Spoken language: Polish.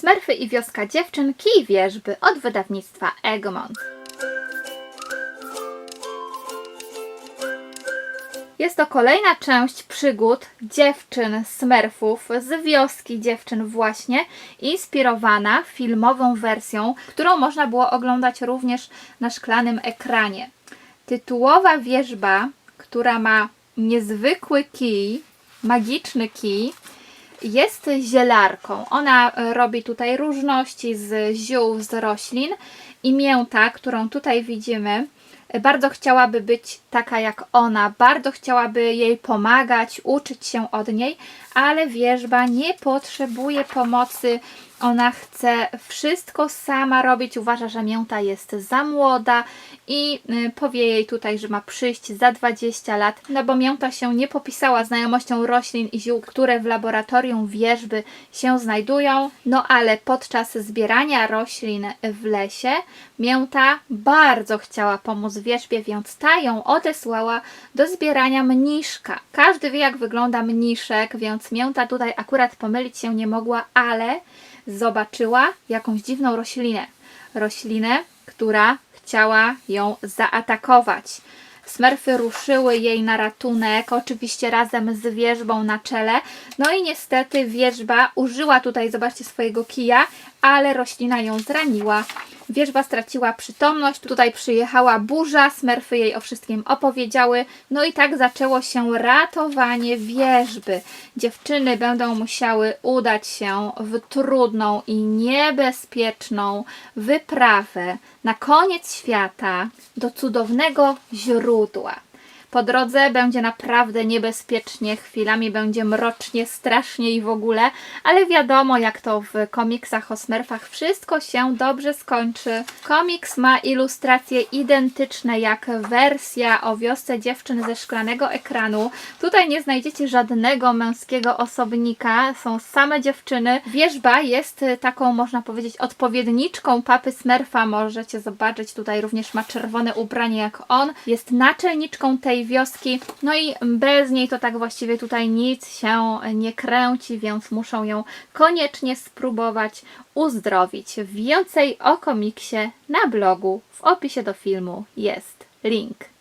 Smerfy i wioska dziewczyn, kij wierzby od wydawnictwa Egmont. Jest to kolejna część przygód dziewczyn Smurfów z wioski dziewczyn właśnie, inspirowana filmową wersją, którą można było oglądać również na szklanym ekranie. Tytułowa wierzba, która ma niezwykły kij, magiczny kij, jest zielarką. Ona e, robi tutaj różności z ziół, z roślin i mięta, którą tutaj widzimy, bardzo chciałaby być taka jak ona, bardzo chciałaby jej pomagać, uczyć się od niej, ale wierzba nie potrzebuje pomocy. Ona chce wszystko sama robić. Uważa, że mięta jest za młoda i y, powie jej tutaj, że ma przyjść za 20 lat, no bo mięta się nie popisała znajomością roślin i ziół, które w laboratorium wierzby się znajdują. No ale podczas zbierania roślin w lesie mięta bardzo chciała pomóc wierzbie, więc ta ją odesłała do zbierania mniszka. Każdy wie, jak wygląda mniszek, więc mięta tutaj akurat pomylić się nie mogła, ale zobaczyła jakąś dziwną roślinę. Roślinę, która chciała ją zaatakować. Smerfy ruszyły jej na ratunek, oczywiście razem z wierzbą na czele. No i niestety wierzba użyła tutaj, zobaczcie, swojego kija, ale roślina ją zraniła. Wierzba straciła przytomność, tutaj przyjechała burza, smerfy jej o wszystkim opowiedziały, no i tak zaczęło się ratowanie wierzby. Dziewczyny będą musiały udać się w trudną i niebezpieczną wyprawę na koniec świata do cudownego źródła. Po drodze będzie naprawdę niebezpiecznie, chwilami będzie mrocznie, strasznie i w ogóle, ale wiadomo jak to w komiksach o Smurfach, wszystko się dobrze skończy. Komiks ma ilustracje identyczne jak wersja o wiosce dziewczyn ze szklanego ekranu. Tutaj nie znajdziecie żadnego męskiego osobnika, są same dziewczyny. Wierzba jest taką, można powiedzieć, odpowiedniczką papy Smurfa. Możecie zobaczyć, tutaj również ma czerwone ubranie jak on. Jest naczelniczką tej wioski, no i bez niej to tak właściwie tutaj nic się nie kręci, więc muszą ją koniecznie spróbować uzdrowić. Więcej o komiksie na blogu w opisie do filmu jest link.